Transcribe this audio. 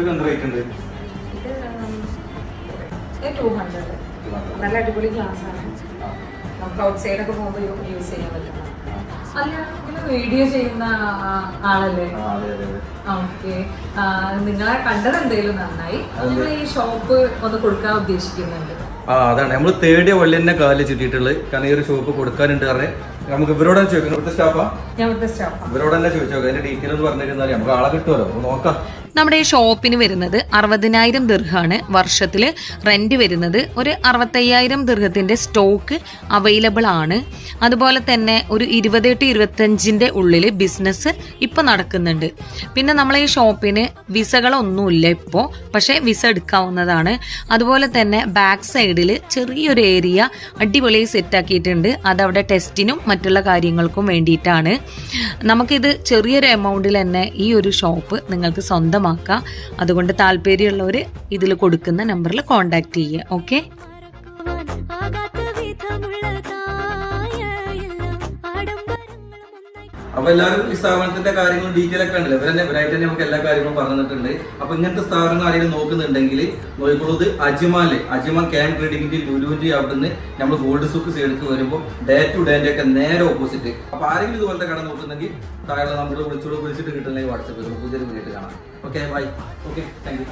ഇതൊക്കെ എന്ത് റേറ്റ് ഉണ്ട്? നല്ല അടിപൊളി ഗ്ലാസ് ആണ്. നമുക്ക് ഔട്ട് സൈഡ് ഒക്കെ പോകുമ്പോൾ യൂസ് ചെയ്യാൻ പറ്റും. വീഡിയോ ചെയ്യുന്ന ആളല്ലേ? ഓക്കെ നിങ്ങളെ കണ്ടത് എന്തെങ്കിലും നന്നായി. നിങ്ങൾ ഈ ഷോപ്പ് ഒന്ന് കൊടുക്കാൻ ഉദ്ദേശിക്കുന്നുണ്ട്. ആ അതാണ്. നമ്മൾ തേർഡ് വള്ളി തന്നെ കാലിൽ ചുറ്റിയിട്ടുള്ളത്. കാരണം ഈ ഒരു ഷോപ്പ് കൊടുക്കാനുണ്ട് കാരണം നമുക്ക് ഇവരോട് ചോദിക്കുന്നു ഇവിടുത്തെ സ്റ്റാഫാ. ഇവരോട് തന്നെ ചോദിച്ചു അതിന്റെ ഡീറ്റെയിൽ ഒന്ന് നമുക്ക് ആളെ കിട്ടുമല്ലോ നോക്കാം. നമ്മുടെ ഈ ഷോപ്പിന് വരുന്നത് അറുപതിനായിരം ദീർഘമാണ് വർഷത്തിൽ റെന്റ് വരുന്നത് ഒരു അറുപത്തയ്യായിരം ദീർഘത്തിന്റെ സ്റ്റോക്ക് അവൈലബിൾ ആണ്. അതുപോലെ തന്നെ ഒരു ഇരുപത് ടു ഇരുപത്തഞ്ചിന്റെ ഉള്ളിൽ ബിസിനസ് ഇപ്പൊ നടക്കുന്നുണ്ട്. പിന്നെ നമ്മളെ ഈ ഷോപ്പിന് വിസകളൊന്നുമില്ല ഇപ്പോ. പക്ഷേ വിസ എടുക്കാവുന്നതാണ്. അതുപോലെ തന്നെ ബാക്ക് സൈഡിൽ ചെറിയൊരു ഏരിയ അടിപൊളിയായി സെറ്റാക്കിയിട്ടുണ്ട് അതവിടെ ടെസ്റ്റിനും മറ്റുള്ള കാര്യങ്ങൾക്കും വേണ്ടിയിട്ടാണ്. നമുക്കിത് ചെറിയൊരു എമൗണ്ടിൽ തന്നെ ഈ ഒരു ഷോപ്പ് നിങ്ങൾക്ക് സ്വന്തമാക്കാം. അതുകൊണ്ട് താല്പര്യമുള്ളവർ ഇതിൽ കൊടുക്കുന്ന നമ്പറിൽ കോൺടാക്റ്റ് ചെയ്യുക. ഓക്കെ? അപ്പൊ എല്ലാവരും ഈ സ്ഥാപനത്തിന്റെ കാര്യങ്ങളും ഡീറ്റെയിൽ ഒക്കെ ഉണ്ടല്ലോ ഇവരെ ഇവരായിട്ട് തന്നെ നമുക്ക് എല്ലാ കാര്യങ്ങളും പറഞ്ഞിട്ടുണ്ട്. അപ്പൊ ഇങ്ങനത്തെ സ്ഥാപനങ്ങൾ ആരെങ്കിലും നോക്കുന്നുണ്ടെങ്കിൽ നോക്കുന്നത് അജിമാൽ. അജിമാൻ ക്യാൻ ട്രേഡിംഗിന്റെ ലുലുവിന്റെ അവിടുന്ന് നമ്മൾ ഗോൾഡ് സൂക്ക് സൈഡിലേക്ക് വരുമ്പോൾ ഡേ ടു ഡേന്റെ ഒക്കെ നേരെ ഓപ്പോസിറ്റ് അപ്പൊ ആരെങ്കിലും ഇതുപോലത്തെ കട നോക്കുന്നെങ്കിൽ താഴെ നമ്മൾ വിളിച്ചോട് വിളിച്ചിട്ട് കിട്ടുന്നെങ്കിൽ വാട്സപ്പ് പുതിയൊരു വീട്ടിൽ കാണാം. Okay bye okay thank you